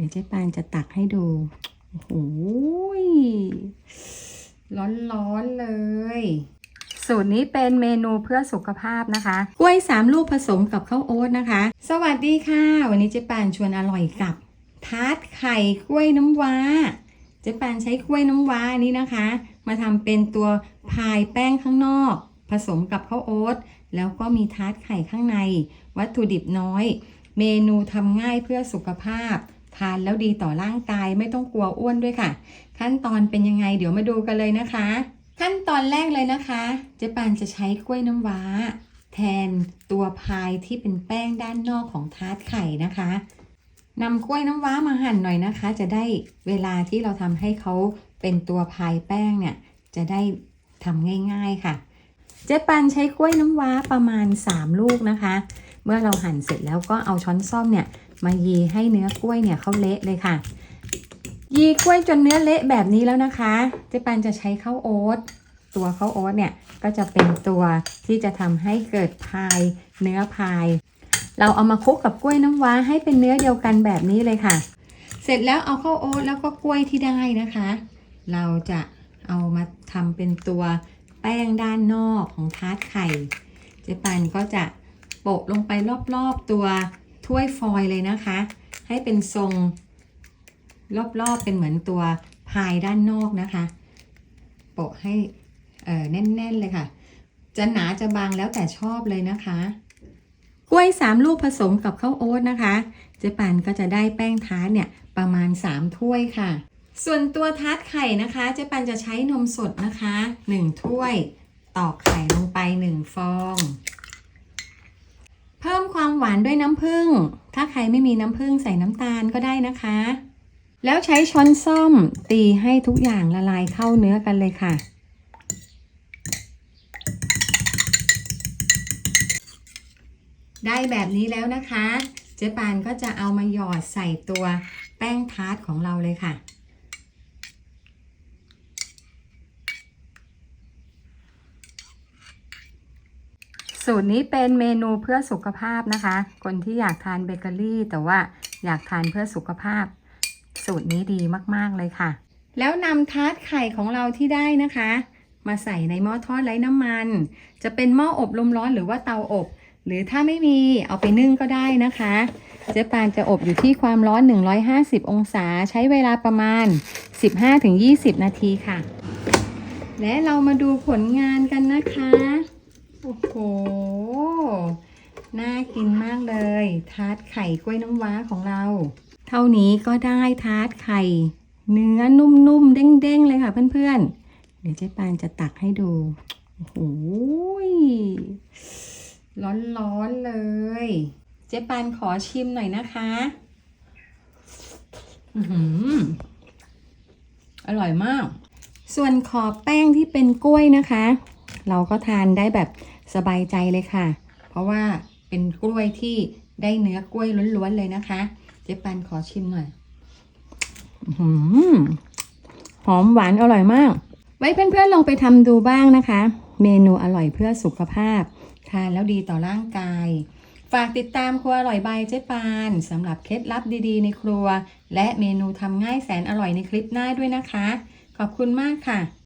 ดี๋ยวเจ๊ปานจะตักให้ดู โอ้โหยร้อนๆเลย สูตรนี้เป็นเมนูเพื่อสุขภาพนะคะ กล้วยสามลูกผสมกับข้าวโอ๊ตนะคะ สวัสดีค่ะ วันนี้เจ๊ปานชวนอร่อยกับ ทาร์ตไข่กล้วยน้ำว้า เจ๊ปานใช้กล้วยน้ำว้านี้นะคะ มาทำเป็นตัวพายแป้งข้างนอก ผสมกับข้าวโอ๊ตแล้วก็มีทาร์ตไข่ข้างใน วัตถุดิบน้อย เมนูทำง่ายเพื่อสุขภาพ ทานแล้วดีต่อร่างกายไม่ต้องกลัวอ้วนด้วยค่ะ ขั้นตอนเป็นยังไงเดี๋ยวมาดูกันเลยนะคะ ขั้นตอนแรกเลยนะคะเจ๊ปานจะใช้กล้วยน้ำว้า แทนตัวพายที่เป็นแป้งด้านนอกของทาร์ตไข่นะคะนำกล้วยน้ำว้ามาหั่นหน่อยนะคะ จะได้เวลาที่เราทำให้เขาเป็นตัวพายแป้งเนี่ยจะได้ทำง่าย ๆค่ะ เจ๊ปันใช้กล้วยน้ำว้าประมาณ 3 ลูกนะคะ เมื่อเราหั่นเสร็จแล้วก็เอาช้อนส้อมเนี่ยมายีให้เนื้อกล้วยเนี่ยเขาเละเลยค่ะ ยีกล้วยจนเนื้อเละแบบนี้แล้วนะคะเจ๊ปันจะใช้ข้าวโอ๊ตตัวข้าวโอ๊ตเนี่ยก็จะเป็นตัวที่จะทำให้เกิดพายเนื้อพาย เราเอามาคลุกกับกล้วยน้ำว้าให้เป็นเนื้อเดียวกันแบบนี้เลยค่ะ เสร็จแล้วเอาข้าวโอ๊ตแล้วก็กล้วยที่ได้นะคะ เราจะเอามาทำเป็นตัวแป้งด้านนอกของทาร์ตไข่ เจ๊ปันก็จะ โปะลงไปรอบๆตัวถ้วยฟอยเลยนะคะ ให้เป็นทรง รอบๆเป็นเหมือนตัวพายด้านนอกนะคะ โปะให้แน่น ๆ เลยค่ะ จะหนาจะบางแล้วแต่ชอบเลยนะคะกล้วยสามลูกผสมกับข้าวโอ๊ตนะคะ เจ๊ปันก็จะได้แป้งทาร์ตเนี่ยประมาณ 3 ถ้วยค่ะ ส่วนตัวทาร์ตไข่นะคะ เจ๊ปันจะใช้นมสดนะคะ 1 ถ้วยตอกไข่ลงไป 1 ฟอง หวานด้วยน้ำผึ้ง ถ้าใครไม่มีน้ำผึ้งใส่น้ำตาลก็ได้นะคะ แล้วใช้ช้อนส้อมตีให้ทุกอย่างละลายเข้าเนื้อกันเลยค่ะ ได้แบบนี้แล้วนะคะ เจ๊ปานก็จะเอามาหยอดใส่ตัวแป้งทาร์ตของเราเลยค่ะ สูตรนี้เป็นเมนูเพื่อสุขภาพนะคะ คนที่อยากทานเบเกอรี่ แต่ว่าอยากทานเพื่อสุขภาพ สูตรนี้ดีมาก ๆ เลยค่ะ แล้วนำทาร์ตไข่ของเราที่ได้นะคะ มาใส่ในหม้อทอดไร้น้ำมัน จะเป็นหม้ออบลมร้อนหรือว่าเตาอบ หรือถ้าไม่มีเอาไปนึ่งก็ได้นะคะ เจ๊ปานจะอบอยู่ที่ความร้อน 150 องศาใช้เวลาประมาณ 15-20 นาทีค่ะ และเรามาดูผลงานกันนะคะ โอ้โห น่ากินมากเลย ทาร์ตไข่กล้วยน้ำว้าของเรา เท่านี้ก็ได้ทาร์ตไข่ เนื้อนุ่มๆ เด้งๆ เลยค่ะเพื่อนๆ เดี๋ยวเจ๊ปานจะตักให้ดู โอ้โหร้อนๆ เลย เจ๊ปานขอชิมหน่อยนะคะ อือหืออร่อยมาก ส่วนขอบแป้งที่เป็นกล้วยนะคะ เราก็ทานได้แบบสบายใจเลยค่ะ เพราะว่าเป็นกล้วยที่ ได้เนื้อกล้วยล้วนๆเลยนะคะ เจ๊ปันขอชิมหน่อยหอมหวานอร่อยมาก ไว้เพื่อนๆลองไปทำดูบ้างนะคะ เมนูอร่อยเพื่อสุขภาพ ทานแล้วดีต่อร่างกาย ฝากติดตามครัวอร่อยใบยเจ๊ปานสำหรับเคล็ดลับดีๆ ในครัว และเมนูทำง่ายแสนอร่อยในคลิปหน้าด้วยนะคะ ขอบคุณมากค่ะ